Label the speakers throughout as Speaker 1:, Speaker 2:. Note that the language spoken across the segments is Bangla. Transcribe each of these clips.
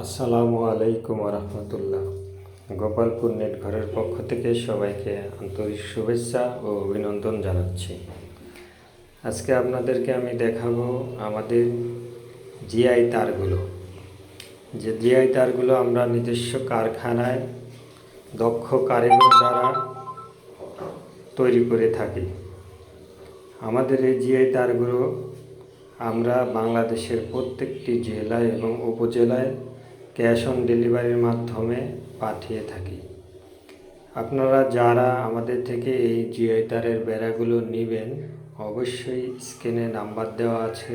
Speaker 1: আসসালামু আলাইকুম রহমতুল্লাহ গোপালপুর নেট ঘরের পক্ষ থেকে সবাইকে আন্তরিক শুভেচ্ছা ও অভিনন্দন জানাচ্ছি। আজকে আপনাদেরকে আমি দেখাবো আমাদের জিআই তারগুলো। যে জিআই তারগুলো আমরা নিজস্ব কারখানায় দক্ষ কারিগর দ্বারা তৈরি করে থাকি। আমাদের এই জিআই তারগুলো আমরা বাংলাদেশের প্রত্যেকটি জেলায় এবং উপজেলায় ক্যাশ অন ডেলিভারির মাধ্যমে পাঠিয়ে থাকি। আপনারা যারা আমাদের থেকে এই জিআই তারের বেড়াগুলো নেবেন, অবশ্যই স্ক্রিনে নাম্বার দেওয়া আছে।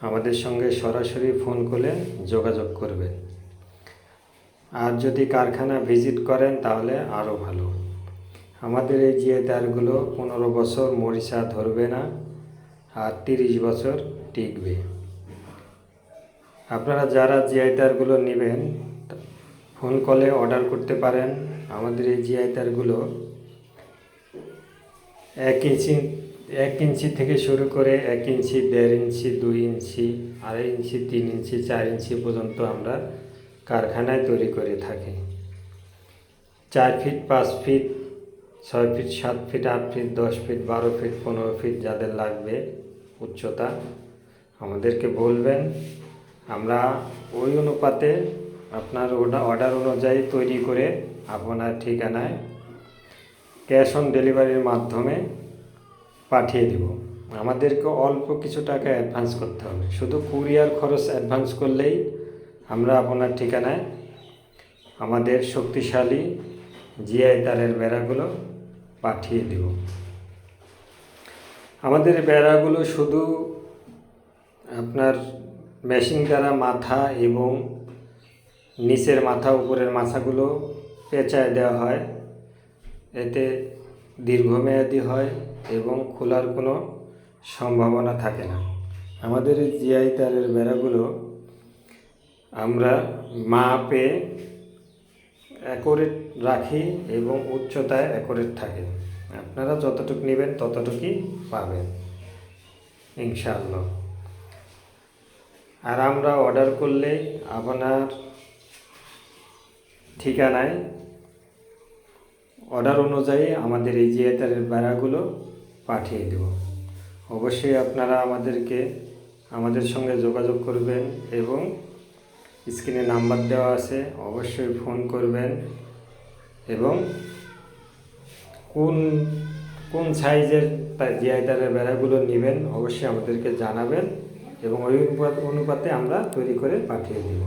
Speaker 1: আমাদের সঙ্গে সরাসরি ফোন করে যোগাযোগ করবেন। আর যদি কারখানা ভিজিট করেন, তাহলে আরও ভালো। আমাদের এই জিআই তারগুলো পনেরো বছর মরিচা ধরবে না, আর তিরিশ বছর টিকবে। আপনারা যারা জিআই তারগুলো নেবেন ফোন কলে অর্ডার করতে পারেন। আমাদের এই জিআই তারগুলো এক ইঞ্চি এক ইঞ্চি থেকে শুরু করে এক ইঞ্চি, দেড় ইঞ্চি, দুই ইঞ্চি, আড়াই ইঞ্চি, তিন ইঞ্চি, চার ইঞ্চি পর্যন্ত আমরা কারখানায় তৈরি করে থাকি। চার ফিট পাঁচ ফিট ছয় ফিট সাত ফিট আট ফিট দশ ফিট বারো ফিট পনেরো ফিট যাদের লাগবে, উচ্চতা আমাদেরকে বলবেন। আমরা ওই অনুপাতে আপনার অর্ডার অনুযায়ী তৈরি করে আপনার ঠিকানায় ক্যাশ অন ডেলিভারির মাধ্যমে পাঠিয়ে দেব। আমাদেরকে অল্প কিছু টাকা অ্যাডভান্স করতে হবে। শুধু কুরিয়ার খরচ অ্যাডভান্স করলেই আমরা আপনার ঠিকানায় আমাদের শক্তিশালী জিআই তারের বেড়াগুলো পাঠিয়ে দেব। আমাদের বেড়াগুলো শুধু আপনার মেশিন দ্বারা মাথা এবং নিচের মাথা, উপরের মাথাগুলো পেঁচায় দেওয়া হয়। এতে দীর্ঘমেয়াদী হয় এবং খোলার কোনো সম্ভাবনা থাকে না। আমাদের এই জিআই তারের বেড়াগুলো আমরা মাপে অ্যাকোরেট রাখি এবং উচ্চতায় অ্যাকোরেট থাকে। আপনারা যতটুকু নেবেন ততটুকুই পাবেন, ইনশাআল্লাহ। আর আমরা অর্ডার করলে আপনার ঠিকানায় অর্ডার অনুযায়ী আমাদের এই জিয়াতারের বেড়াগুলো পাঠিয়ে দেব। অবশ্যই আপনারা আমাদেরকে, আমাদের সঙ্গে যোগাযোগ করবেন এবং স্ক্রিনে নাম্বার দেওয়া আছে, অবশ্যই ফোন করবেন এবং কোন কোন সাইজের জিআইটারের বেড়াগুলো নেবেন অবশ্যই আমাদেরকে জানাবেন। এবং ওই অনুপাতে আমরা তৈরি করে পাঠিয়ে দেব।